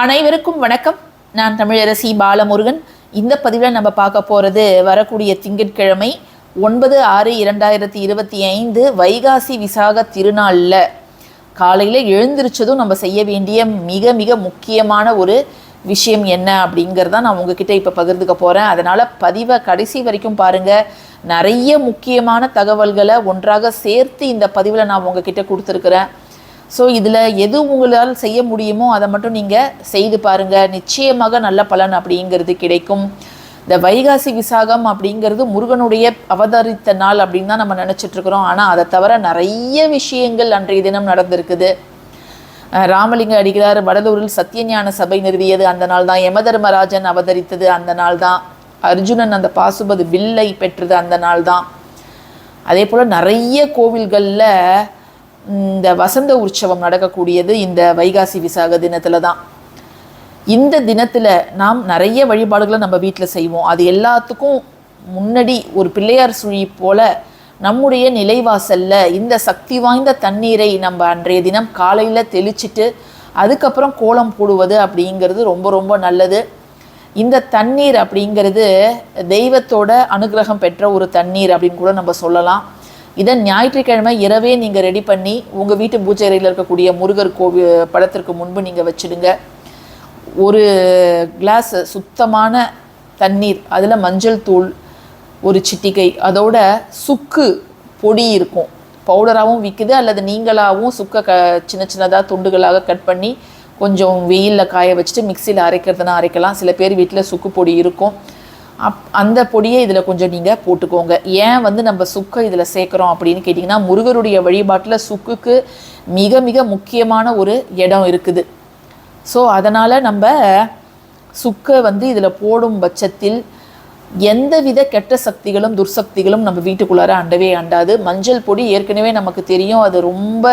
அனைவருக்கும் வணக்கம். நான் தமிழரசி பாலமுருகன். இந்த பதிவில் நம்ம பார்க்க போகிறது வரக்கூடிய திங்கட்கிழமை ஒன்பது ஆறு இரண்டாயிரத்தி இருபத்தி ஐந்து வைகாசி விசாக திருநாளில். காலையில் எழுந்திரிச்சதும் நம்ம செய்ய வேண்டிய மிக மிக முக்கியமான ஒரு விஷயம் என்ன அப்படிங்கிறத நான் உங்ககிட்ட இப்போ பகிர்ந்துக்க போகிறேன் அதனால் பதிவை கடைசி வரைக்கும் பாருங்கள் நிறைய முக்கியமான தகவல்களை ஒன்றாக சேர்த்து இந்த பதிவில் நான் உங்ககிட்ட கொடுத்துருக்குறேன். ஸோ இதில் எது உங்களால் செய்ய முடியுமோ அதை மட்டும் நீங்கள் செய்து பாருங்கள் நிச்சயமாக நல்ல பலன் அப்படிங்கிறது கிடைக்கும். இந்த வைகாசி விசாகம் அப்படிங்கிறது முருகனுடைய அவதரித்த நாள் அப்படின்னு தான் நம்ம நினச்சிட்ருக்குறோம் ஆனால் அதை தவிர நிறைய விஷயங்கள் அன்றைய தினம் நடந்திருக்குது. ராமலிங்க அடிகளார் வடலூரில் சத்தியஞான சபை நிறுவியது. அந்த நாள் தான். யமதர்மராஜன் அவதரித்தது அந்த நாள் தான். அர்ஜுனன் அந்த பாசுபது வில்லை பெற்றது அந்த நாள் தான். அதே போல் நிறைய கோவில்களில் இந்த வசந்த உற்சவம் நடக்கக்கூடியது இந்த வைகாசி விசாக தினத்தில் தான் இந்த தினத்தில் நாம் நிறைய வழிபாடுகளை நம்ம வீட்டில் செய்வோம். அது எல்லாத்துக்கும் முன்னாடி ஒரு பிள்ளையார் சுழி போல நம்முடைய நிலைவாசல்ல இந்த சக்தி வாய்ந்த தண்ணீரை நம்ம அன்றைய தினம் காலையில் தெளிச்சிட்டு அதுக்கப்புறம் கோலம் போடுவது அப்படிங்கிறது ரொம்ப ரொம்ப நல்லது. இந்த தண்ணீர் அப்படிங்கிறது தெய்வத்தோட அனுகிரகம் பெற்ற ஒரு தண்ணீர் அப்படின்னு கூட நம்ம சொல்லலாம். இதை ஞாயிற்றுக்கிழமை இரவே நீங்கள் ரெடி பண்ணி உங்கள் வீட்டு பூஜை அறையில் இருக்கக்கூடிய முருகர் கோவில் படத்திற்கு முன்பு நீங்கள் வச்சிடுங்க. ஒரு கிளாஸ் சுத்தமான தண்ணீர் அதில் மஞ்சள் தூள் ஒரு சிட்டிகை அதோட சுக்கு பொடி இருக்கும். பவுடராகவும் விற்குது அல்லது நீங்களாகவும் சுக்கை க சின்ன சின்னதாக துண்டுகளாக கட் பண்ணி கொஞ்சம் வெயிலில் காய வச்சுட்டு மிக்சியில் அரைக்கிறதுனா அரைக்கலாம். சில பேர் வீட்டில் சுக்கு பொடி இருக்கும். அப் அந்த பொடியை இதில் கொஞ்சம் நீங்கள் போட்டுக்கோங்க. ஏன் வந்து நம்ம சுக்கை இதில் சேர்க்குறோம் அப்படின்னு கேட்டிங்கன்னா முருகருடைய வழிபாட்டில் சுக்குக்கு மிக மிக முக்கியமான ஒரு இடம் இருக்குது. ஸோ அதனால் நம்ம சுக்கை வந்து இதில் போடும் பட்சத்தில் எந்தவித கெட்ட சக்திகளும் துர்சக்திகளும் நம்ம வீட்டுக்குள்ளார அண்டவே அண்டாது. மஞ்சள் பொடி ஏற்கனவே நமக்கு தெரியும். அது ரொம்ப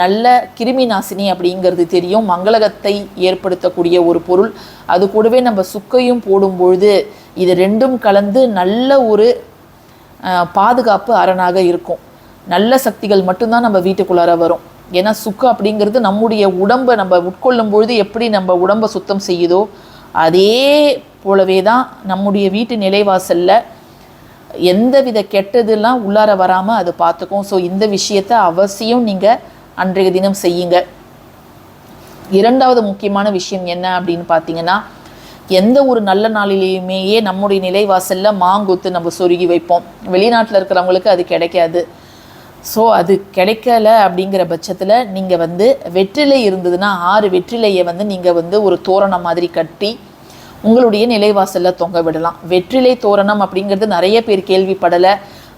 நல்ல கிருமி நாசினி அப்படிங்கிறது தெரியும். மங்களகத்தை ஏற்படுத்தக்கூடிய ஒரு பொருள். அது கூடவே நம்ம சுக்கையும் போடும் பொழுது இது ரெண்டும் கலந்து நல்ல ஒரு பாதுகாப்பு அரணாக இருக்கும். நல்ல சக்திகள் மட்டும்தான் நம்ம வீட்டுக்குள்ளார வரும். ஏன்னா சுக்கு அப்படிங்கிறது நம்முடைய உடம்பை நம்ம உட்கொள்ளும் பொழுது எப்படி நம்ம உடம்பை சுத்தம் செய்யுதோ அதே போலவே தான் நம்முடைய வீட்டு நிலைவாசலில் எந்தவித கெட்டதெல்லாம் உள்ளார வராமல் அது பார்த்துக்கும். ஸோ இந்த விஷயத்தை அவசியம் நீங்கள் அன்றைய தினம் செய்யுங்க. இரண்டாவது முக்கியமான விஷயம் என்ன அப்படின்னு பார்த்தீங்கன்னா எந்த ஒரு நல்ல நாளிலேயுமேயே நம்முடைய நிலைவாசல்ல மாங்குத்து நம்ம சொருகி வைப்போம். வெளிநாட்டில் இருக்கிறவங்களுக்கு அது கிடைக்காது. ஸோ அது கிடைக்கல அப்படிங்கிற பட்சத்தில் நீங்கள் வந்து வெற்றிலை இருந்ததுன்னா ஆறு வெற்றிலையை வந்து நீங்கள் வந்து ஒரு தோரணம் மாதிரி கட்டி உங்களுடைய நிலைவாசலில் தொங்க விடலாம். வெற்றிலை தோரணம் அப்படிங்கிறது நிறைய பேர் கேள்விப்படலை.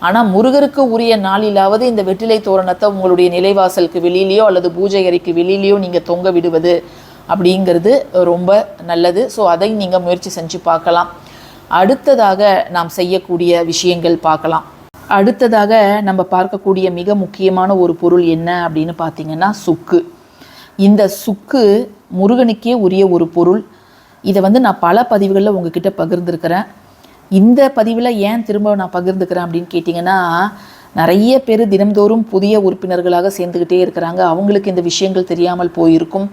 ஆனால் முருகருக்கு உரிய நாளிலாவது இந்த வெற்றிலை தோரணத்தை உங்களுடைய நிலைவாசலுக்கு வெளியிலையோ அல்லது பூஜை அறைக்கு வெளியிலையோ நீங்கள் தொங்க விடுவது அப்படிங்கிறது ரொம்ப நல்லது. ஸோ அதை நீங்கள் முயற்சி செஞ்சு பார்க்கலாம். அடுத்ததாக நாம் செய்யக்கூடிய விஷயங்கள் பார்க்கலாம். அடுத்ததாக நம்ம பார்க்கக்கூடிய மிக முக்கியமான ஒரு பொருள் என்ன அப்படின்னு பார்த்தீங்கன்னா சுக்கு. இந்த சுக்கு முருகனுக்கே உரிய ஒரு பொருள். இதை வந்து நான் பல பதிவுகளில் உங்ககிட்ட பகிர்ந்துருக்கிறேன். இந்த பதிவில் ஏன் திரும்ப நான் பகிர்ந்துக்கிறேன் அப்படின்னு கேட்டிங்கன்னா நிறைய பேர் தினம்தோறும் புதிய உறுப்பினர்களாக சேர்ந்துக்கிட்டே இருக்கிறாங்க. அவங்களுக்கு இந்த விஷயங்கள் தெரியாமல் போயிருக்கும்.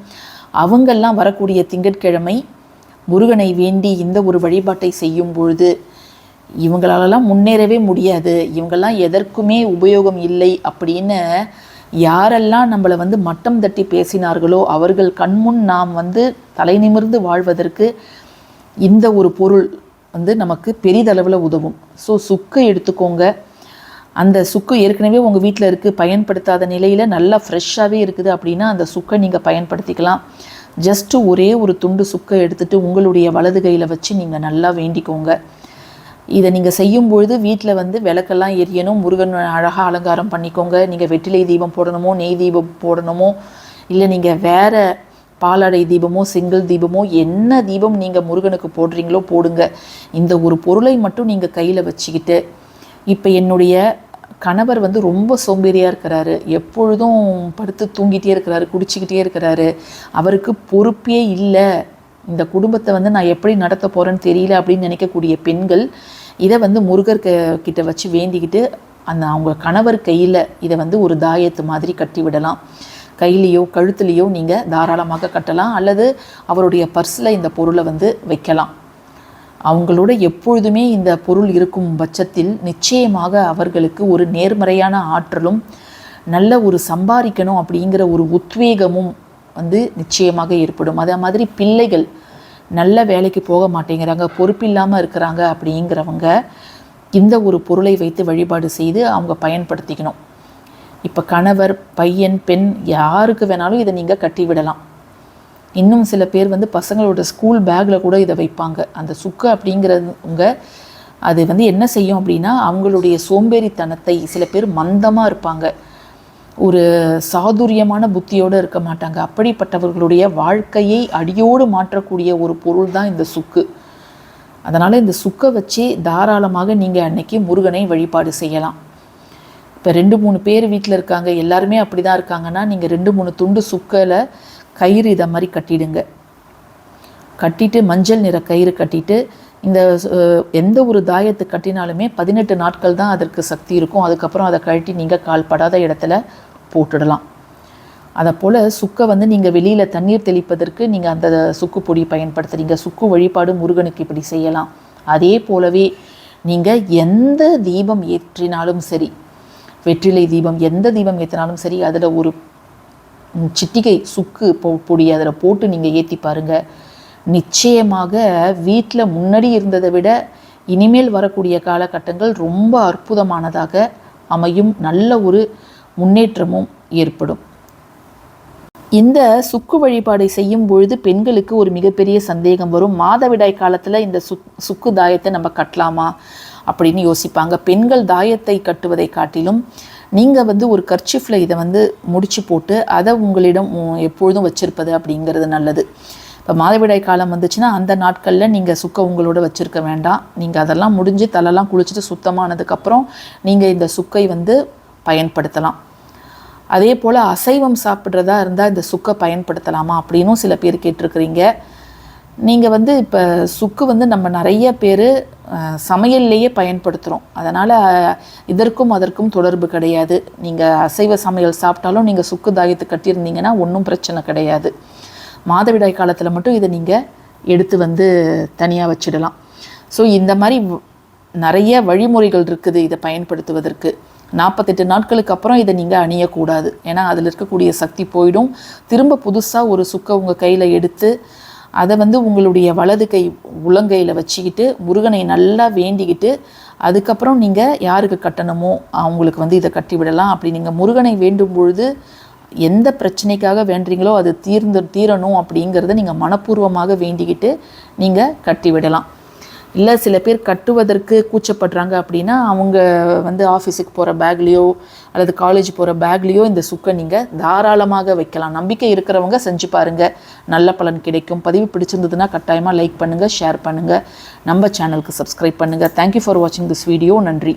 அவங்கெல்லாம் வரக்கூடிய திங்கட்கிழமை முருகனை வேண்டி இந்த ஒரு வழிபாட்டை செய்யும் பொழுது இவங்களாலலாம் முன்னேறவே முடியாது. இவங்கெல்லாம் எதற்குமே உபயோகம் இல்லை அப்படின்னு யாரெல்லாம் நம்மளை வந்து மட்டம் தட்டி பேசினார்களோ அவர்கள் கண்முன் நாம் வந்து தலை நிமிர்ந்து வாழ்வதற்கு இந்த ஒரு பொருள் வந்து நமக்கு பெரிதளவில் உதவும். ஸோ சுக்கை எடுத்துக்கோங்க. அந்த சுக்கு ஏற்கனவே உங்கள் வீட்டில் இருக்குது பயன்படுத்தாத நிலையில் நல்லா ஃப்ரெஷ்ஷாகவே இருக்குது அப்படின்னா அந்த சுக்கை நீங்கள் பயன்படுத்திக்கலாம். ஜஸ்ட்டு ஒரே ஒரு துண்டு சுக்கை எடுத்துகிட்டு உங்களுடைய வலது கையில் வச்சு நீங்கள் நல்லா வேண்டிக்கோங்க. இதை நீங்கள் செய்யும் பொழுது வீட்டில் வந்து விளக்கெல்லாம் எரியணும். முருகன் அழகாக அலங்காரம் பண்ணிக்கோங்க. நீங்கள் வெற்றிலை தீபம் போடணுமோ நெய் தீபம் போடணுமோ இல்லை நீங்கள் வேற பாலாடை தீபமோ செங்கல் தீபமோ என்ன தீபம் நீங்கள் முருகனுக்கு போடுறீங்களோ போடுங்க. இந்த ஒரு பொருளை மட்டும் நீங்கள் கையில் வச்சுக்கிட்டு இப்போ என்னுடைய கணவர் வந்து ரொம்ப சோம்பேறியாக இருக்கிறாரு. எப்பொழுதும் படுத்து தூங்கிட்டே இருக்கிறாரு குடிச்சிக்கிட்டே இருக்கிறாரு. அவருக்கு பொறுப்பே இல்லை. இந்த குடும்பத்தை வந்து நான் எப்படி நடத்த போகிறேன்னு தெரியல அப்படின்னு நினைக்கக்கூடிய பெண்கள் இதை வந்து முருகர் கிட்ட வச்சு வேண்டிக்கிட்டு அந்த அவங்க கணவர் கையில் இதை வந்து ஒரு தாயத்து மாதிரி கட்டி விடலாம். கையிலையோ கழுத்துலேயோ நீங்கள் தாராளமாக கட்டலாம். அல்லது அவருடைய பர்ஸில் இந்த பொருளை வந்து வைக்கலாம். அவங்களோட எப்பொழுதுமே இந்த பொருள் இருக்கும் பட்சத்தில் நிச்சயமாக அவர்களுக்கு ஒரு நேர்மறையான ஆற்றலும் நல்ல ஒரு சம்பாதிக்கணும் அப்படிங்கிற ஒரு உத்வேகமும் வந்து நிச்சயமாக ஏற்படும். அதே மாதிரி பிள்ளைகள் நல்ல வேலைக்கு போக மாட்டேங்கிறாங்க பொறுப்பில்லாமல் இருக்கிறாங்க அப்படிங்கிறவங்க இந்த ஒரு பொருளை வைத்து வழிபாடு செய்து அவங்க பயன்படுத்திக்கணும். இப்போ கணவர் பையன் பெண் யாருக்கு வேணாலும் இதை நீங்கள் கட்டிவிடலாம். இன்னும் சில பேர் வந்து பசங்களோட ஸ்கூல் பேக்கில் கூட இதை வைப்பாங்க. அந்த சுக்கு அப்படிங்கிறவங்க அது வந்து என்ன செய்யும் அப்படின்னா அவங்களுடைய சோம்பேறித்தனத்தை சில பேர் மந்தமாக இருப்பாங்க. ஒரு சாதுரியமான புத்தியோடு இருக்க மாட்டாங்க. அப்படிப்பட்டவர்களுடைய வாழ்க்கையை அடியோடு மாற்றக்கூடிய ஒரு பொருள் தான் இந்த சுக்கு. அதனால் இந்த சுக்கை வச்சு தாராளமாக நீங்கள் அன்னைக்கு முருகனை வழிபாடு செய்யலாம். இப்போ ரெண்டு மூணு பேர் வீட்டில் இருக்காங்க எல்லாருமே அப்படி தான் இருக்காங்கன்னா நீங்கள் ரெண்டு மூணு துண்டு சுக்கில் கயிறு இதை மாதிரி கட்டிடுங்க. கட்டிட்டு மஞ்சள் நிற கயிறு கட்டிட்டு இந்த எந்த ஒரு தாயத்தை கட்டினாலுமே பதினெட்டு நாட்கள் தான் அதற்கு சக்தி இருக்கும். அதுக்கப்புறம் அதை கழட்டி நீங்கள் கால்படாத இடத்துல போட்டுடலாம். அதை போல் சுக்கை வந்து நீங்கள் வெளியில் தண்ணீர் தெளிப்பதற்கு நீங்கள் அந்த சுக்கு பொடி பயன்படுத்துகிறீங்க சுக்கு வழிபாடு முருகனுக்கு இப்படி செய்யலாம். அதே போலவே நீங்கள் எந்த தீபம் ஏற்றினாலும் சரி வெற்றிலை தீபம் எந்த தீபம் ஏற்றினாலும் சரி அதில் ஒரு சிட்டிகை சுக்கு பொ பொடி அதில் போட்டு நீங்கள் ஏற்றி பாருங்கள் நிச்சயமாக வீட்டில் முன்னாடி இருந்ததை விட இனிமேல் வரக்கூடிய காலகட்டங்கள் ரொம்ப அற்புதமானதாக அமையும். நல்ல ஒரு முன்னேற்றமும் ஏற்படும். இந்த சுக்கு வழிபாடை செய்யும் பொழுது பெண்களுக்கு ஒரு மிகப்பெரிய சந்தேகம் வரும். மாதவிடாய் காலத்தில் இந்த சுக் சுக்கு தாயத்தை நம்ம கட்டலாமா? அப்படின்னு யோசிப்பாங்க. பெண்கள் தாயத்தை கட்டுவதை காட்டிலும் நீங்கள் வந்து ஒரு கர்ச்சிஃபில் இதை வந்து முடிச்சு போட்டு அதை உங்களிடம் எப்பொழுதும் வச்சிருப்பது அப்படிங்கிறது நல்லது. இப்போ மாதவிடாய் காலம் வந்துச்சுன்னா அந்த நாட்களில் நீங்கள் சுக்கை உங்களோட வச்சுருக்க வேண்டாம். நீங்கள் அதெல்லாம் முடிஞ்சு தலைலாம் குளிச்சுட்டு சுத்தமானதுக்கப்புறம் நீங்கள் இந்த சுக்கை வந்து பயன்படுத்தலாம். அதே போல் அசைவம் சாப்பிட்றதா இருந்தால் இந்த சுக்கை பயன்படுத்தலாமா அப்படின்னும் சில பேர் கேட்டிருக்கிறீங்க. நீங்கள் வந்து இப்போ சுக்கு வந்து நம்ம நிறைய பேர் சமையல்லையே பயன்படுத்துகிறோம் அதனால் இதற்கும் அதற்கும் தொடர்பு கிடையாது. நீங்கள் அசைவ சமையல் சாப்பிட்டாலும் நீங்கள் சுக்கு தாயத்து கட்டியிருந்தீங்கன்னா ஒன்றும் பிரச்சனை கிடையாது. மாதவிடாய் காலத்தில் மட்டும் இதை நீங்கள் எடுத்து வந்து தனியாக வச்சிடலாம். ஸோ இந்த மாதிரி நிறைய வழிமுறைகள் இருக்குது இதை பயன்படுத்துவதற்கு. நாற்பத்தெட்டு நாட்களுக்கு அப்புறம் இதை நீங்கள் அணியக்கூடாது. ஏன்னா அதில் இருக்கக்கூடிய சக்தி போயிடும். திரும்ப புதுசாக ஒரு சுக்கை உங்கள் கையில் எடுத்து அதை வந்து உங்களுடைய வலது கை உள்ளங்கையில் வச்சுக்கிட்டு முருகனை நல்லா வேண்டிக்கிட்டு அதுக்கப்புறம் நீங்கள் யாருக்கு கட்டணுமோ அவங்களுக்கு வந்து இதை கட்டி விடலாம். அப்படி நீங்கள் முருகனை வேண்டும் பொழுது எந்த பிரச்சனைக்காக வேண்டுறீங்களோ அது தீர்ந்து தீரணும் அப்படிங்கிறத நீங்கள் மனப்பூர்வமாக வேண்டிக்கிட்டு நீங்கள் கட்டிவிடலாம் இல்லை சில பேர் கட்டுவதற்கு கூச்சப்படுறாங்க அப்படின்னா அவங்க வந்து ஆஃபீஸுக்கு போகிற பேக்லேயோ அல்லது காலேஜ் போகிற பேக்லேயோ இந்த சுக்கை நீங்கள் தாராளமாக வைக்கலாம். நம்பிக்கை இருக்கிறவங்க செஞ்சு பாருங்கள் நல்ல பலன் கிடைக்கும். பதிவு பிடிச்சிருந்ததுன்னா கட்டாயமாக லைக் பண்ணுங்கள் ஷேர் பண்ணுங்கள் நம்ம சேனலுக்கு சப்ஸ்கிரைப் பண்ணுங்கள் தேங்க்யூ ஃபார் வாட்சிங் திஸ் வீடியோ நன்றி.